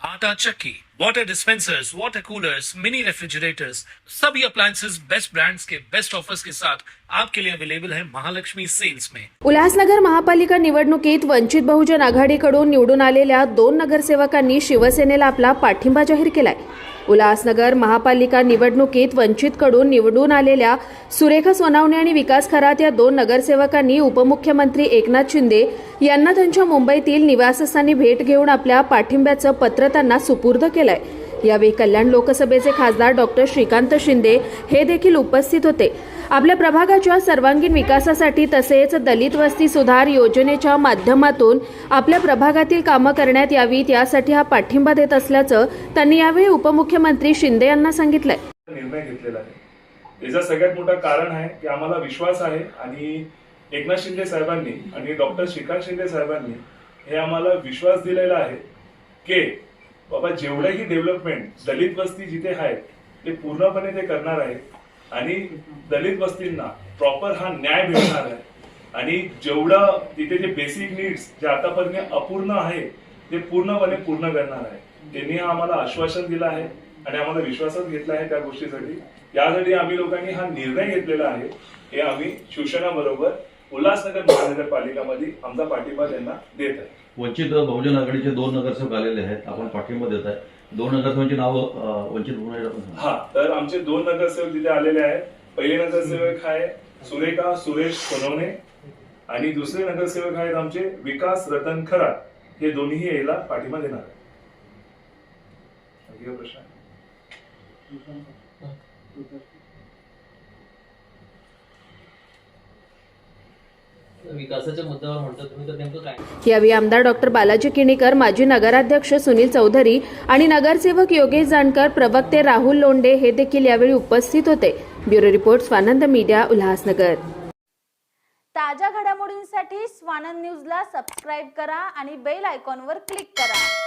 आटा चक्की, water dispensers water coolers mini refrigerators सभी appliances best brands के बेस्ट ऑफर्स के साथ आपके लिए अवेलेबल है महालक्ष्मी सेल्स में। उल्हासनगर महापालिका निवडणुकीत वंचित बहुजन आघाडीकडून निवडून आलेल्या दोन नगरसेवकांनी शिवसेनेला आपला पाठिंबा जाहीर केलाय. उल्हासनगर महापालिका निवडणुकीत वंचितकडून निवडून आलेल्या सुरेखा सोनावणे आणि विकास खरात या दोन नगरसेवकांनी उपमुख्यमंत्री एकनाथ शिंदे यांना त्यांच्या मुंबईतील निवासस्थानी भेट घेऊन आपल्या पाठिंब्याचं पत्र त्यांना सुपूर्द केलाय. यावेळी कल्याण लोकसभेचे खासदार डॉक्टर श्रीकांत शिंदे हे देखील उपस्थित होते. आपल्या प्रभागाच्या सर्वांगीण विकासासाठी तसेच दलित वस्ती सुधार योजनेच्या माध्यमातून आपल्या प्रभागातील कामं करण्यात यावीत यासाठी हा पाठिंबा देत असल्याचं त्यांनी यावेळी उपमुख्यमंत्री शिंदे यांना सांगितलंय. निर्णय घेतलेला आहे. त्याचं सगळ्यात मोठं कारण आहे की आम्हाला विश्वास आहे आणि एकनाथ शिंदे साहेबांनी आणि डॉक्टर श्रीकांत शिंदे साहेबांनी हे आम्हाला विश्वास दिलेला आहे की बाबा जेवढंही डेव्हलपमेंट दलित वस्ती जिथे आहे ते पूर्णपणे ते करणार आहे. आणि दलित वस्तींना प्रॉपर हा न्याय मिळणार आहे. आणि जेवढं तिथे जे बेसिक नीड्स जे आतापर्यंत अपूर्ण आहे ते पूर्णपणे पूर्ण करणार आहे. त्यांनी हा आम्हाला आश्वासन दिलं आहे आणि आम्हाला विश्वासात घेतला आहे त्या गोष्टीसाठी. यासाठी आम्ही लोकांनी हा निर्णय घेतलेला आहे. हे आम्ही शिवसेना बरोबर उल्हासनगर महानगरपालिकामध्ये आमचा पाठिंबा त्यांना देत आहे. वंचित बहुजन आघाडीचे दोन नगरसेवक आलेले आहेत. आपण पाठिंबा देत आहे. दोन नगरसेवकांची नावं वंचित बहुजन हा तर आमचे दोन नगरसेवक तिथे आलेले आहेत. पहिले नगरसेवक आहे सुरेखा सुरेश सोनवणे आणि दुसरे नगरसेवक आहेत आमचे विकास रतन खरात. हे दोन्ही याला पाठिंबा देणार आहे प्रश्न विकासाच्या मुद्द्यावर म्हणतो तुम्ही तर नेमकं काय? यावेळी आमदार डॉक्टर बालाजी किणीकर माजी नगराध्यक्ष सुनील चौधरी आणि नगरसेवक योगेश जानकर प्रवक्ते राहुल लोंडे हे देखील यावेळी उपस्थित होते. Bureau report Swanand media Ulhasnagar. ताज्या घडामोडींसाठी स्वानंद न्यूजला सबस्क्राईब करा आणि बेल आयकॉनवर क्लिक करा.